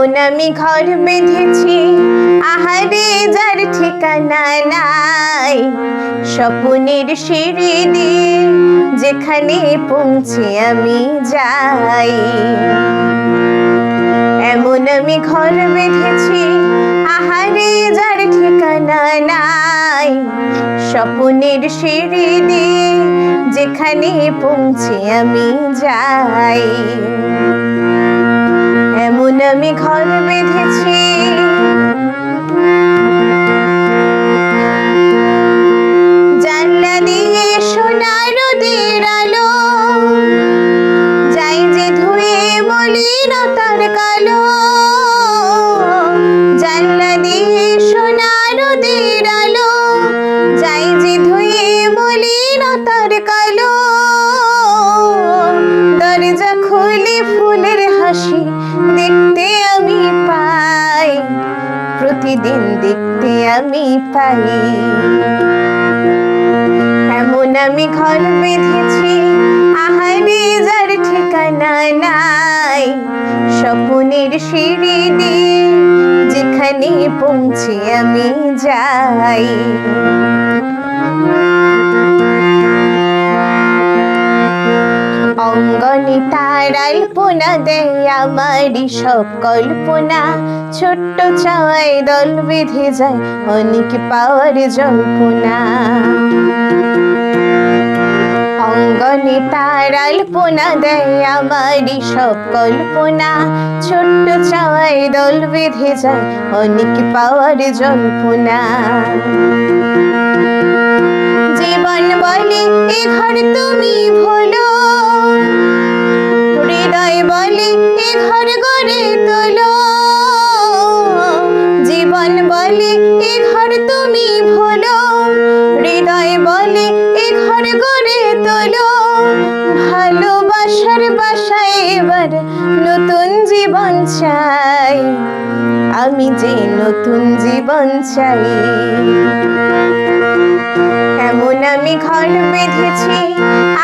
এমন আমি ঘর বেঁধেছি, আহারে যার ঠিকানা নাই। স্বপ্নের সিঁড়ি দিয়ে যেখানে পৌঁছে আমি যাই। এমন আমি ঘর বেঁধেছি, আহারে যার ঠিকানা নাই। স্বপ্নের সিঁড়ি দিয়ে যেখানে পৌঁছে আমি যাই। আমি ঘর বেঁধেছি। জানলা দিয়ে যাই যে ধুয়ে কালো। জানলা দিয়ে যাই যে ধুয়ে কালো। প্রতিদিন দেখতে আমি পাই। এমন আমি ঘর বেঁধেছি, আহারে যার ঠিকানা নাই। স্বপ্নের সিঁড়ি দিয়ে যেখানে পৌঁছে আমি যাই। অঙ্গনে তার আলপনা দেয় আমারই সব কল্পনা। ছোট্ট চাওয়ায় দল বেঁধে যায় অনেক পাওয়ার জল্পনা। অঙ্গনে তার আলপনা দেয় আমারই সব কল্পনা। ছোট্ট চাওয়ায় দল বেঁধে যায় অনেক পাওয়ার জল্পনা। জীবন বলে, এ ঘর তুমি ভোলো ঘর তুমি ভোলো, হৃদয় বলে এ ঘর তোলো। ভালোবাসার বাসায় এবার নতুন জীবন চাই, আমি যে নতুন জীবন চাই। আমি ঘর বেঁধেছি,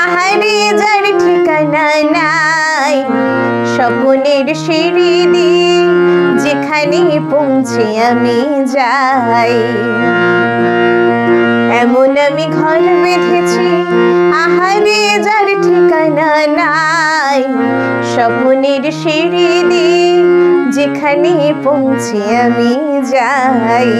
আহারে যার ঠিকানা নাই, স্বপ্নের সিঁড়ি দিয়ে যেখানে পৌঁছে আমি যাই। এমন আমি ঘর বেঁধেছি, আহারে যার ঠিকানা নাই। স্বপ্নের সিঁড়ি দিয়ে যেখানে পৌঁছে আমি যাই।